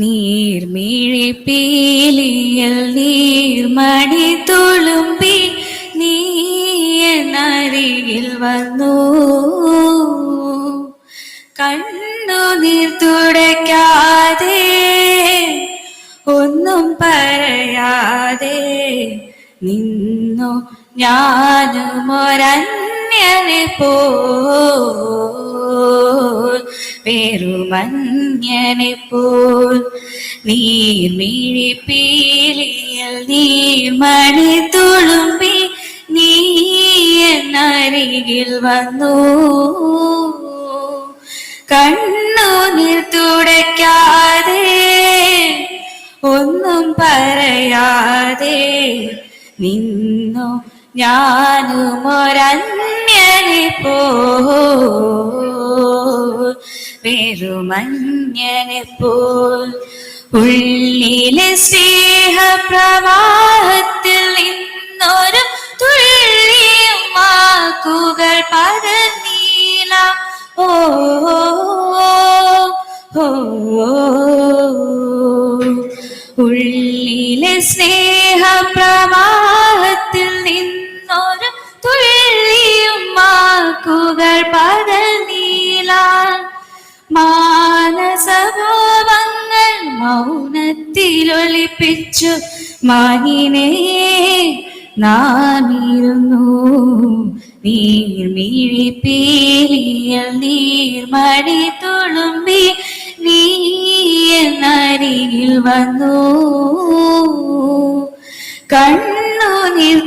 നീർമിഴിപ്പീലിയൽ നീർമണി തുളുമ്പി നീ എന്നരികിൽ വന്നു. കണ്ണുനീർ തുടയ്ക്കാതെ ഒന്നും പറയാതെ നിന്നു ഞാനും ഒരന്യനെ പോൽ പോൽ നീർമിഴിപ്പീലിയൽ നീർമണി തുളുമ്പി നീ എന്നരികിൽ വന്നു. കണ്ണുനീർ തുടയ്ക്കാതെ ഒന്നും പറയാതെ നിന്നു ഞാനും ഒരന്യനെ പോ പെരുമഞ്ഞനെ പോൽ. ഉള്ളിലെ സ്നേഹപ്രവാഹത്തിൽ നിന്നൊരു തുള്ളിയും വാക്കുകൾ പകർന്നീല ഓ, ഉള്ളിലെ സ്നേഹപ്രവാഹത്തിൽ മൗനത്തിലൊളിപ്പിച്ചു മാനിനെ നാമിരുന്നു നീർമിഴിപ്പീലിയൽ നീർമടി തുളുമ്പി നീ എന്നരികിൽ വന്നു. കണ്ണു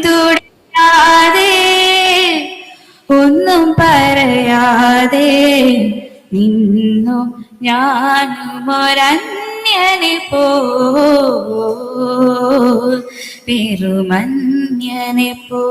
തുടരാതെ ഒന്നും പറയാതെ നിന്നു ഞാനും ഒരന്യനെ പോ പോ